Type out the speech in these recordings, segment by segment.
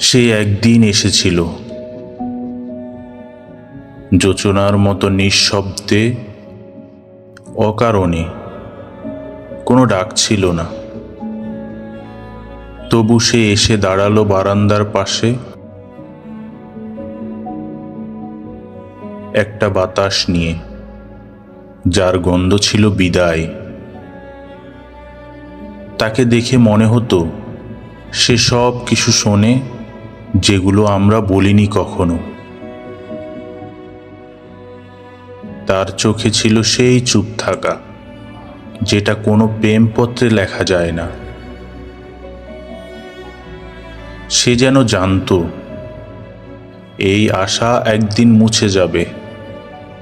সে একদিন এসেছিল। যোচনার মতো নিঃশব্দে, অকারণে কোনো ডাক ছিল না। তবু সে এসে দাঁড়াল বারান্দার পাশে। একটা বাতাস নিয়ে, যার গন্ধ ছিল বিদায়। তাকে দেখে মনে হতো, সে সব কিছু শোনে যেগুলো আমরা বলিনি কখনো। তার চোখে ছিল সেই চুপ থাকা, যেটা কোনো প্রেমপত্রে লেখা যায় না। সে যেন জানতো, এই আশা একদিন মুছে যাবে,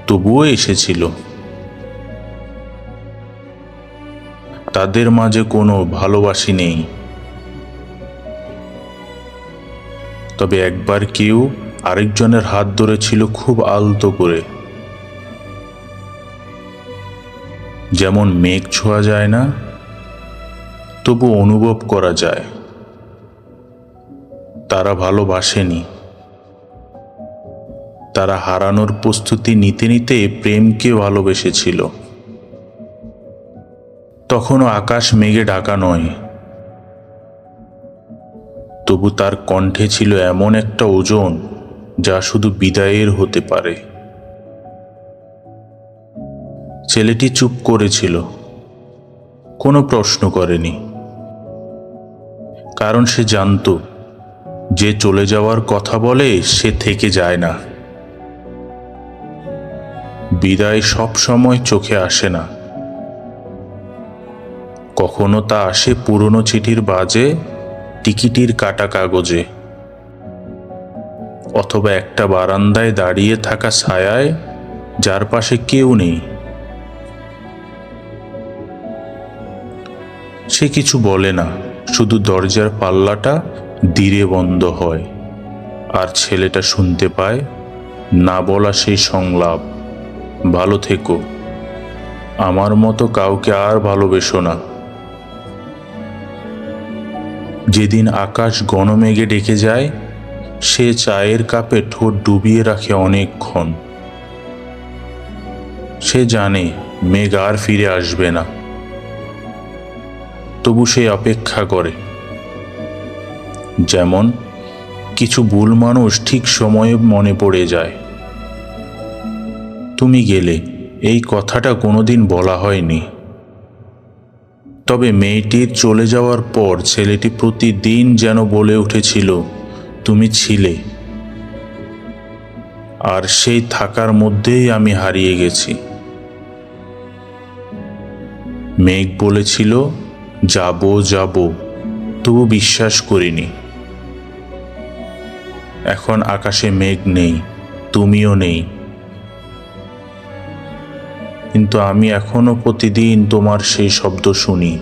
তবুও এসেছিল। তাদের মাঝে কোনো ভালোবাসি নেই। তবে একবার কেউ আরেকজনের হাত ধরেছিল খুব আলতো করে। যেমন মেঘ ছোঁয়া যায় না, তবু অনুভব করা যায়। তারা ভালোবাসেনি। তারা হারানোর প্রস্তুতি নিতে নিতে প্রেমকে ভালোবেসেছিল। তখনও আকাশ মেঘে ঢাকা নয়। তবু তার কণ্ঠে ছিল এমন একটা ওজন যা শুধু বিদায়ের হতে পারে। ছেলেটি চুপ করেছিল। কোনো প্রশ্ন করেনি। কারণ সে জানতো, যে চলে যাওয়ার কথা বলে সে থেকে যায় না। বিদায় সব সময় চোখে আসে না। কখনো তা আসে পুরনো চিঠির বাজে টিকিটির কাটা কাগজে অথবা একটা বারান্দায় দাঁড়িয়ে থাকা ছায়ায় যার পাশে কেউ নেই। সে কিছু বলে না, শুধু দরজার পাল্লাটা ধীরে বন্ধ হয় আর ছেলেটা শুনতে পায়, না বলা সেই সংলাপ। ভালো থেকো। আমার মতো কাউকে আর ভালোবেসো না। যেদিন আকাশ গণমেঘে ডেকে যায়, সে চায়ের কাপে ঠোঁট ডুবিয়ে রাখে অনেকক্ষণ। সে জানে মেঘ আর ফিরে আসবে না। তবু সে অপেক্ষা করে। যেমন কিছু ভুল মানুষ ঠিক সময়ে মনে পড়ে যায়। তুমি গেলে, এই কথাটা কোনোদিন বলা হয়নি। তবে মেয়েটির চলে যাওয়ার পর ছেলেটি প্রতিদিন যেন বলে উঠেছিল, তুমি ছিলে। আর সেই থাকার মধ্যেই আমি হারিয়ে গেছি। মেঘ বলেছিল, যাব যাব। তবু বিশ্বাস করিনি। এখন আকাশে মেঘ নেই, তুমিও নেই। কিন্তু আমি এখনও প্রতিদিন তোমার সেই শব্দ শুনি।